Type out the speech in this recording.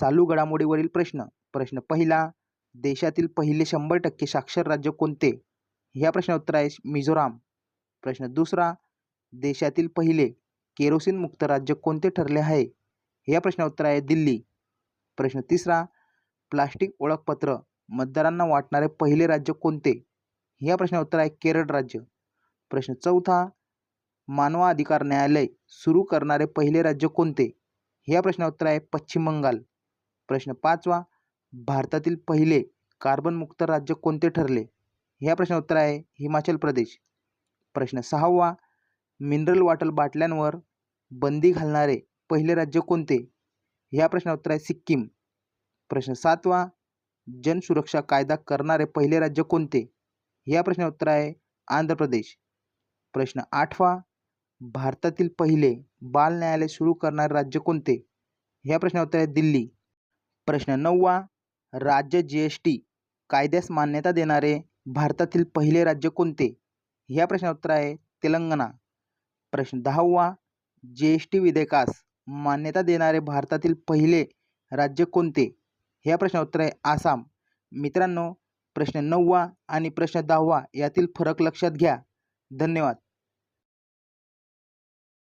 चालू घडामोडीवरील प्रश्न. प्रश्न पहिला देशातील पहिले शंभर टक्के साक्षर राज्य कोणते? ह्या प्रश्नोत्तर आहे मिझोराम. प्रश्न दुसरा देशातील पहिले केरोसिन मुक्त राज्य कोणते ठरले आहे? ह्या प्रश्न उत्तर आहे दिल्ली. प्रश्न तिसरा प्लास्टिक ओळखपत्र मतदारांना वाटणारे पहिले राज्य कोणते? ह्या प्रश्न उत्तर आहे केरळ राज्य. प्रश्न चौथा मानवाधिकार न्यायालय सुरू करणारे पहिले राज्य कोणते? ह्या प्रश्न उत्तर आहे पश्चिम बंगाल. प्रश्न पाचवा भारतातील पहिले कार्बनमुक्त राज्य कोणते ठरले? ह्या प्रश्नाचं उत्तर आहे हिमाचल प्रदेश. प्रश्न सहावा मिनरल वॉटर बाटल्यांवर बंदी घालणारे पहिले राज्य कोणते? ह्या प्रश्नाचं उत्तर आहे सिक्कीम. प्रश्न सातवा जनसुरक्षा कायदा करणारे पहिले राज्य कोणते? ह्या प्रश्नाचं उत्तर आहे आंध्र प्रदेश. प्रश्न आठवा भारतातील पहिले बाल न्यायालय सुरू करणारे राज्य कोणते? ह्या प्रश्नाचं उत्तर आहे दिल्ली. प्रश्न नववा राज्य जी एस टी कायद्यास मान्यता देणारे भारतातील पहिले राज्य कोणते? ह्या प्रश्न उत्तर आहे तेलंगणा. प्रश्न दहावा जी एस टी विधेयकास मान्यता देणारे भारतातील पहिले राज्य कोणते? ह्या प्रश्न उत्तर आहे आसाम. मित्रांनो प्रश्न नववा आणि प्रश्न दहावा यातील फरक लक्षात घ्या. धन्यवाद.